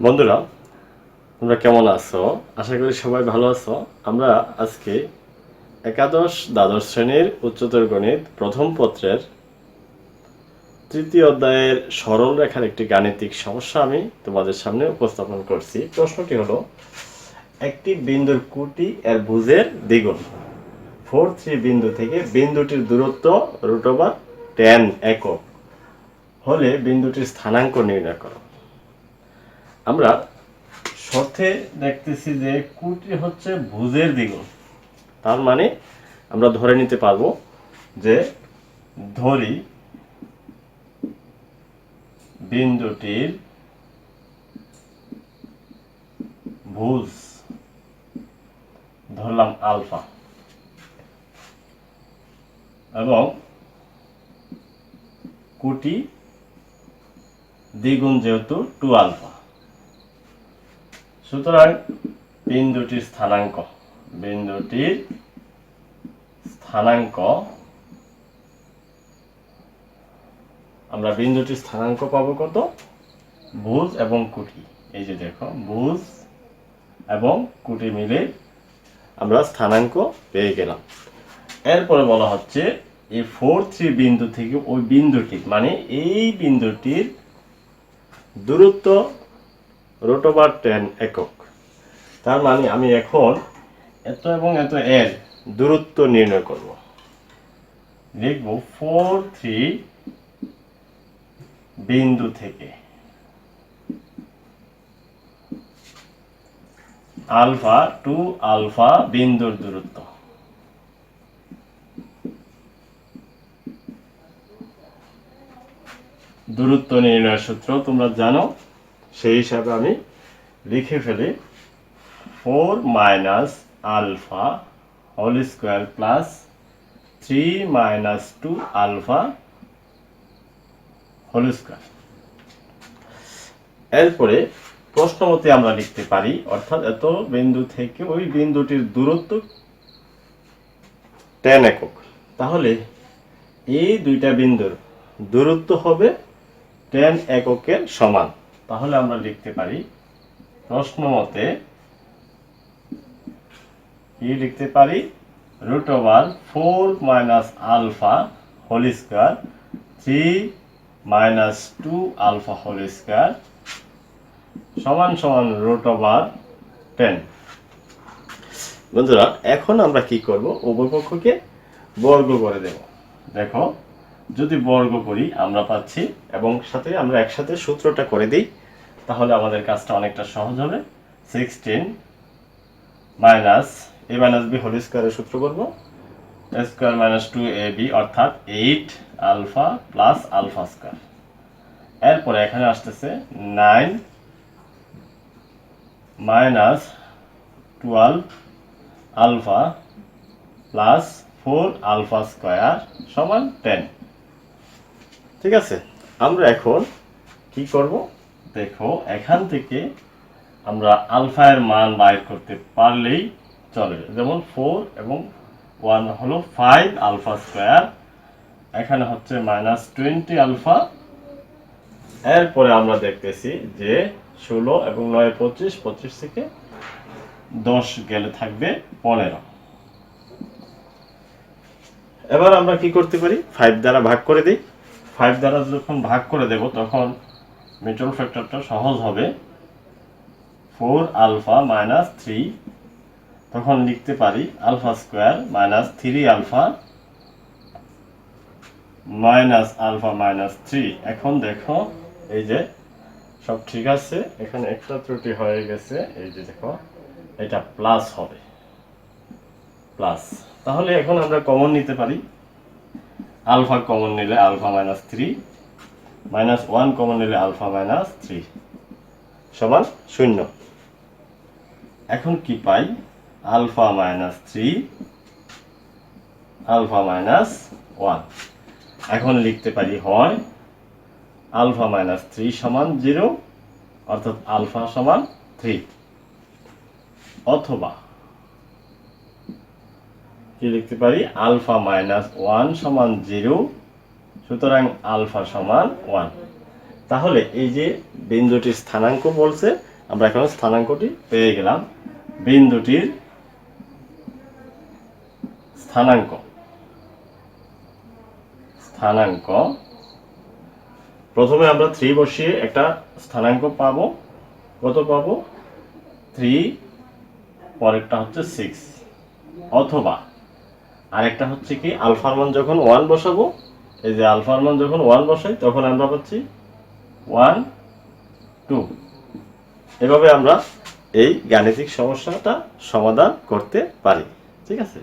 বন্ধুরা, তোমরা কেমন আছো? আশা করি সবাই ভালো আছো। আমরা আজকে একাদশ দ্বাদশ শ্রেণির উচ্চতর গণিত প্রথম পত্রের তৃতীয় অধ্যায়ের সরল রেখার একটি গাণিতিক সমস্যা আমি তোমাদের সামনে উপস্থাপন করছি। প্রশ্নটি হলো, একটি বিন্দুর কুটি এর ভুজের দ্বিগুণ। ফোর থ্রি বিন্দু থেকে বিন্দুটির দূরত্ব রুট টেন একক। হলে বিন্দুটির স্থানাঙ্ক নির্ণয় করো। আমরা শর্তে দেখতেছি যে কুটি হচ্ছে ভুজের দ্বিগুণ তার মানে আমরা ধরে নিতে পারব যে ধরি বিন্দুটির ভুজ ধরলাম আলফা। এবং কুটি দ্বিগুণ যেহেতু টু আলফা। সুতরাং বিন্দুটির স্থানাঙ্ক বিন্দুটির স্থানাঙ্ক, আমরা বিন্দুটির স্থানাঙ্ক পাবো কত? ভুজ এবং কুটি। এই যে দেখো ভুজ এবং কুটি মিলে আমরা স্থানাঙ্ক পেয়ে গেলাম। এরপরে বলা হচ্ছে এই ফোর থ্রি বিন্দু থেকে ওই বিন্দুটি মানে এই বিন্দুটির দূরত্ব রুট ওভার টেন একক। তার মানে আমি এখন এত এবং এত এর দূরত্ব নির্ণয় করব। লিখব ফোর থ্রি বিন্দু থেকে আলফা টু আলফা বিন্দুর দূরত্ব। দূরত্ব নির্ণয়ের সূত্র তোমরা জানো। সেই হিসাবে আমি লিখে ফেলি four minus alpha whole square plus three minus two alpha whole square. এরপরে প্রশ্ন মতে আমরা লিখতে পারি, অর্থাৎ এত বিন্দু থেকে ওই বিন্দুটির দূরত্ব টেন একক। তাহলে এই দুইটা বিন্দুর দূরত্ব হবে টেন এককের সমান। তাহলে আমরা লিখতে পারি, প্রশ্ন মতে কি লিখতে পারি? Root over four minus alpha whole square three minus two alpha whole square সমান সমান রুট ওভার টেন। বন্ধুরা, এখন আমরা কি করব? উভয় পক্ষকে বর্গ করে দেব। দেখো যদি বর্গ করি, আমরা পাচ্ছি, এবং সাথে আমরা একসাথে সূত্রটা করে দিই, তাহলে আমাদের কাজটা অনেকটা সহজ হবে। Sixteen minus A minus B whole স্কোয়ারের সূত্র করব। Square minus two A B অর্থাৎ eight alpha plus alpha square এরপরে এখানে আসতেছে nine minus twelve alpha plus four alpha square সমান টেন ঠিক আছে? আমরা এখন কি করব? দেখো, এখান থেকে আমরা আলফা এর মান বাইর করতে পারলেই চলে যেমন ফোর এবং ওয়ান হলো ফাইভ আলফা স্কোয়ার এখানে হচ্ছে মাইনাস টোয়েন্টি আলফা এরপরে আমরা দেখতেছি যে ষোলো এবং নয়, পঁচিশ পঁচিশ থেকে দশ গেলে থাকবে পনেরো। এবার আমরা কি করতে পারি? ফাইভ দ্বারা ভাগ করে দিই। ফাইভ দ্বারা যখন ভাগ করে দেব, তখন মিডল ফ্যাক্টরটা সহজ হবে ফোর আলফা মাইনাস থ্রি তখন লিখতে পারি alpha square minus three alpha minus alpha minus three এখন দেখো, এই যে সব ঠিক আছে, এখানে একটা ত্রুটি হয়ে গেছে, এই যে দেখো, এটা প্লাস হবে প্লাস তাহলে এখন আমরা কমন নিতে পারি। আলফা কমন নিলে alpha minus three, minus one common নিলে আলফা মাইনাস থ্রি, সমান শূন্য। এখন কি পাই? Alpha minus three, alpha minus one. এখন লিখতে পারি হয় আলফা মাইনাস থ্রি সমান জিরো, অর্থাৎ আলফা সমান থ্রি। অথবা কি লিখতে পারি, আলফা মাইনাস ওয়ান সমান জিরো, সুতরাং আলফা সমান ওয়ান। তাহলে এই যে বিন্দুটির স্থানাঙ্ক বলছে, আমরা এখন স্থানাঙ্কটি পেয়ে গেলাম। বিন্দুটির স্থানাঙ্ক। স্থানাঙ্ক। প্রথমে আমরা থ্রি বসিয়ে একটা স্থানাঙ্ক পাবো। কত পাবো? থ্রি পরেরটা হচ্ছে সিক্স অথবা আরেকটা হচ্ছে কি আলফার মান যখন ওয়ান বসাবো, এই যে আলফার মান যখন ওয়ান বসাই, তখন আমরা পাচ্ছি ওয়ান টু এভাবে আমরা এই গাণিতিক সমস্যাটা সমাধান করতে পারি, ঠিক আছে?